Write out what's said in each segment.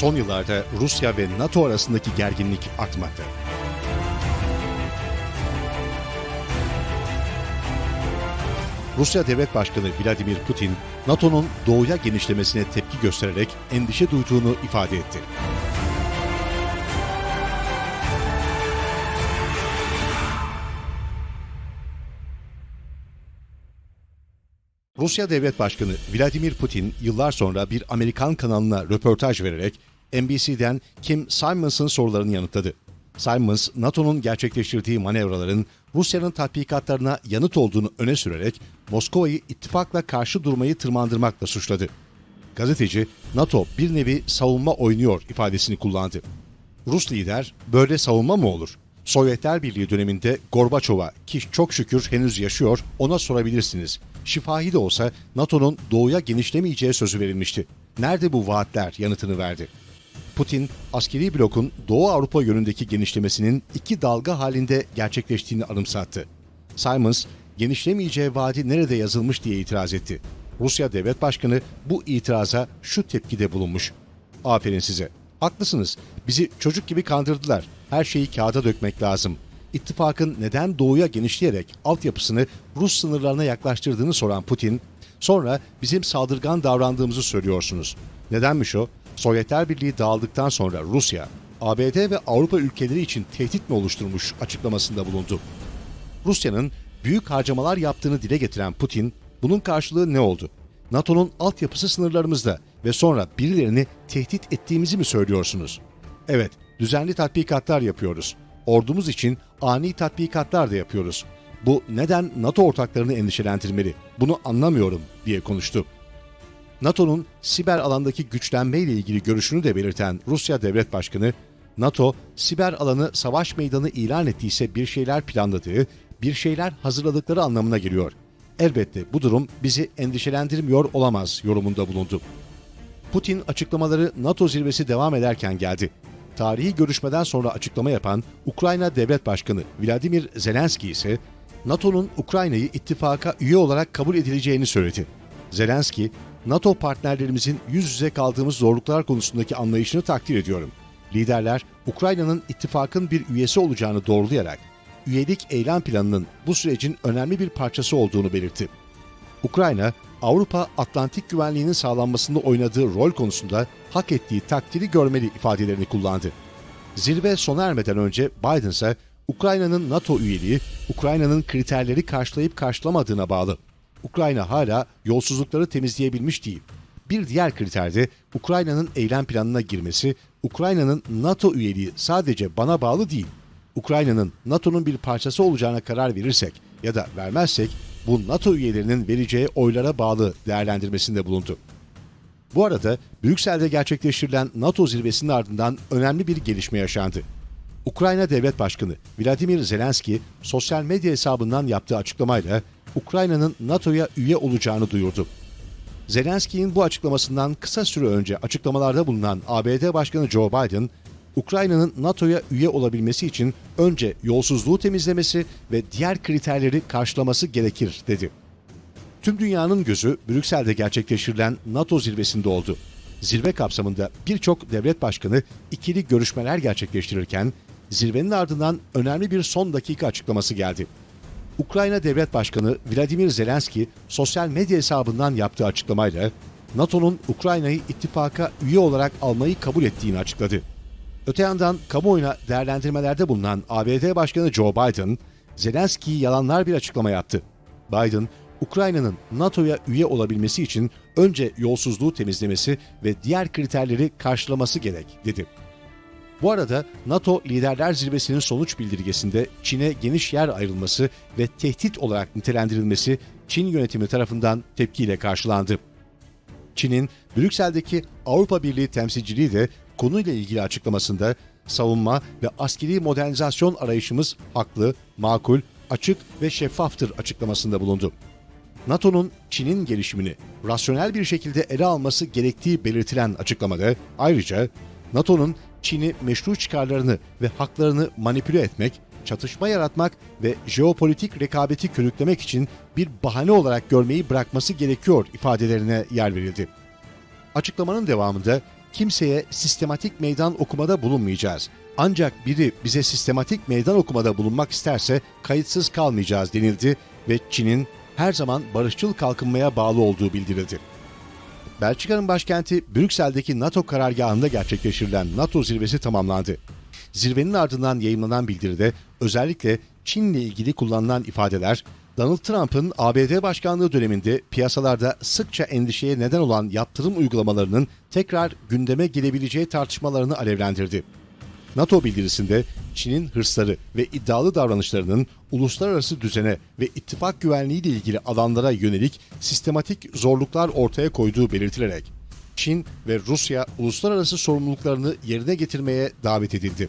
Son yıllarda Rusya ve NATO arasındaki gerginlik artmakta. Rusya Devlet Başkanı Vladimir Putin, NATO'nun doğuya genişlemesine tepki göstererek endişe duyduğunu ifade etti. Rusya Devlet Başkanı Vladimir Putin yıllar sonra bir Amerikan kanalına röportaj vererek NBC'den Kim Simons'ın sorularını yanıtladı. Simons, NATO'nun gerçekleştirdiği manevraların Rusya'nın tatbikatlarına yanıt olduğunu öne sürerek Moskova'yı ittifakla karşı durmayı tırmandırmakla suçladı. Gazeteci, NATO bir nevi savunma oynuyor ifadesini kullandı. Rus lider, böyle savunma mı olur? Sovyetler Birliği döneminde Gorbaçov'a ki çok şükür henüz yaşıyor ona sorabilirsiniz. Şifahi de olsa NATO'nun doğuya genişlemeyeceği sözü verilmişti. Nerede bu vaatler yanıtını verdi. Putin, askeri blokun Doğu Avrupa yönündeki genişlemesinin iki dalga halinde gerçekleştiğini anımsattı. Simons, genişlemeyeceği vaadi nerede yazılmış diye itiraz etti. Rusya Devlet Başkanı bu itiraza şu tepkide bulunmuş. Aferin size. Haklısınız. Bizi çocuk gibi kandırdılar. Her şeyi kağıda dökmek lazım. İttifakın neden doğuya genişleyerek altyapısını Rus sınırlarına yaklaştırdığını soran Putin, sonra bizim saldırgan davrandığımızı söylüyorsunuz. Nedenmiş o? Sovyetler Birliği dağıldıktan sonra Rusya, ABD ve Avrupa ülkeleri için tehdit mi oluşturmuş açıklamasında bulundu. Rusya'nın büyük harcamalar yaptığını dile getiren Putin, bunun karşılığı ne oldu? NATO'nun altyapısı sınırlarımızda ve sonra birilerini tehdit ettiğimizi mi söylüyorsunuz? Evet, düzenli tatbikatlar yapıyoruz. Ordumuz için ani tatbikatlar da yapıyoruz. Bu neden NATO ortaklarını endişelendirmeli? Bunu anlamıyorum diye konuştu. NATO'nun siber alandaki güçlenmeyle ilgili görüşünü de belirten Rusya Devlet Başkanı, NATO siber alanı savaş meydanı ilan ettiyse bir şeyler planladığı, bir şeyler hazırladıkları anlamına geliyor. Elbette bu durum bizi endişelendirmiyor olamaz yorumunda bulundu. Putin açıklamaları NATO zirvesi devam ederken geldi. Tarihi görüşmeden sonra açıklama yapan Ukrayna Devlet Başkanı Vladimir Zelenski ise NATO'nun Ukrayna'yı ittifaka üye olarak kabul edileceğini söyledi. Zelenski, NATO partnerlerimizin yüz yüze kaldığımız zorluklar konusundaki anlayışını takdir ediyorum. Liderler Ukrayna'nın ittifakın bir üyesi olacağını doğrulayarak üyelik eylem planının bu sürecin önemli bir parçası olduğunu belirtti. Ukrayna, Avrupa Atlantik güvenliğinin sağlanmasında oynadığı rol konusunda hak ettiği takdiri görmeli ifadelerini kullandı. Zirve sona ermeden önce Biden ise Ukrayna'nın NATO üyeliği, Ukrayna'nın kriterleri karşılayıp karşılamadığına bağlı. Ukrayna hala yolsuzlukları temizleyebilmiş değil. Bir diğer kriter de Ukrayna'nın eylem planına girmesi, Ukrayna'nın NATO üyeliği sadece bana bağlı değil. Ukrayna'nın NATO'nun bir parçası olacağına karar verirsek ya da vermezsek bu NATO üyelerinin vereceği oylara bağlı değerlendirmesinde bulundu. Bu arada Brüksel'de gerçekleştirilen NATO zirvesinin ardından önemli bir gelişme yaşandı. Ukrayna Devlet Başkanı Vladimir Zelenski sosyal medya hesabından yaptığı açıklamayla Ukrayna'nın NATO'ya üye olacağını duyurdu. Zelenski'nin bu açıklamasından kısa süre önce açıklamalarda bulunan ABD Başkanı Joe Biden, Ukrayna'nın NATO'ya üye olabilmesi için önce yolsuzluğu temizlemesi ve diğer kriterleri karşılaması gerekir dedi. Tüm dünyanın gözü Brüksel'de gerçekleştirilen NATO zirvesinde oldu. Zirve kapsamında birçok devlet başkanı ikili görüşmeler gerçekleştirirken zirvenin ardından önemli bir son dakika açıklaması geldi. Ukrayna Devlet Başkanı Vladimir Zelenski sosyal medya hesabından yaptığı açıklamayla NATO'nun Ukrayna'yı ittifaka üye olarak almayı kabul ettiğini açıkladı. Öte yandan kamuoyuna değerlendirmelerde bulunan ABD Başkanı Joe Biden, Zelenski'yi yalanlar bir açıklama yaptı. Biden, Ukrayna'nın NATO'ya üye olabilmesi için önce yolsuzluğu temizlemesi ve diğer kriterleri karşılaması gerek dedi. Bu arada NATO Liderler Zirvesi'nin sonuç bildirgesinde Çin'e geniş yer ayrılması ve tehdit olarak nitelendirilmesi Çin yönetimi tarafından tepkiyle karşılandı. Çin'in Brüksel'deki Avrupa Birliği temsilciliği de konuyla ilgili açıklamasında savunma ve askeri modernizasyon arayışımız haklı, makul, açık ve şeffaftır açıklamasında bulundu. NATO'nun Çin'in gelişimini rasyonel bir şekilde ele alması gerektiği belirtilen açıklamada ayrıca NATO'nun Çin'i meşru çıkarlarını ve haklarını manipüle etmek, çatışma yaratmak ve jeopolitik rekabeti körüklemek için bir bahane olarak görmeyi bırakması gerekiyor ifadelerine yer verildi. Açıklamanın devamında kimseye sistematik meydan okumada bulunmayacağız. Ancak biri bize sistematik meydan okumada bulunmak isterse kayıtsız kalmayacağız denildi ve Çin'in her zaman barışçıl kalkınmaya bağlı olduğu bildirildi. Belçika'nın başkenti Brüksel'deki NATO karargahında gerçekleştirilen NATO zirvesi tamamlandı. Zirvenin ardından yayınlanan bildiride özellikle Çin'le ilgili kullanılan ifadeler, Donald Trump'ın ABD başkanlığı döneminde piyasalarda sıkça endişeye neden olan yaptırım uygulamalarının tekrar gündeme gelebileceği tartışmalarını alevlendirdi. NATO bildirisinde Çin'in hırsları ve iddialı davranışlarının uluslararası düzene ve ittifak güvenliği ile ilgili alanlara yönelik sistematik zorluklar ortaya koyduğu belirtilerek Çin ve Rusya uluslararası sorumluluklarını yerine getirmeye davet edildi.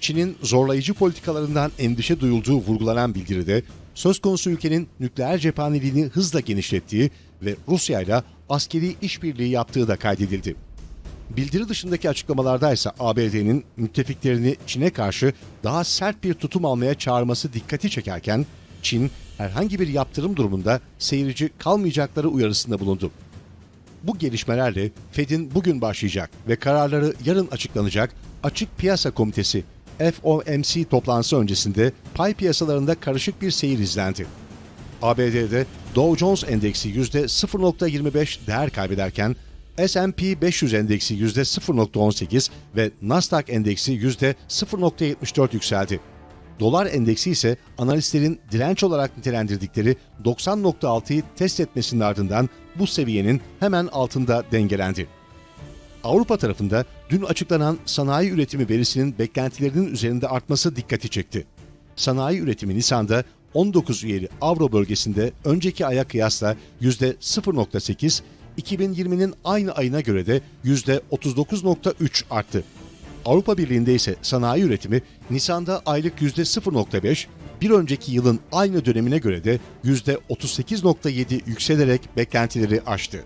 Çin'in zorlayıcı politikalarından endişe duyulduğu vurgulanan bildiride söz konusu ülkenin nükleer cephaneliğini hızla genişlettiği ve Rusya ile askeri işbirliği yaptığı da kaydedildi. Bildiri dışındaki açıklamalarda ise ABD'nin müttefiklerini Çin'e karşı daha sert bir tutum almaya çağırması dikkati çekerken Çin herhangi bir yaptırım durumunda seyirci kalmayacakları uyarısında bulundu. Bu gelişmelerle Fed'in bugün başlayacak ve kararları yarın açıklanacak Açık Piyasa Komitesi FOMC toplantısı öncesinde pay piyasalarında karışık bir seyir izlendi. ABD'de Dow Jones Endeksi %0.25 değer kaybederken S&P 500 endeksi %0.18 ve Nasdaq endeksi %0.74 yükseldi. Dolar endeksi ise analistlerin direnç olarak nitelendirdikleri 90.6'yı test etmesinin ardından bu seviyenin hemen altında dengelendi. Avrupa tarafında dün açıklanan sanayi üretimi verisinin beklentilerinin üzerinde artması dikkati çekti. Sanayi üretimi Nisan'da 19 üyeli Avro bölgesinde önceki aya kıyasla %0.8, 2020'nin aynı ayına göre de %39.3 arttı. Avrupa Birliği'nde ise sanayi üretimi Nisan'da aylık %0.5, bir önceki yılın aynı dönemine göre de %38.7 yükselerek beklentileri aştı.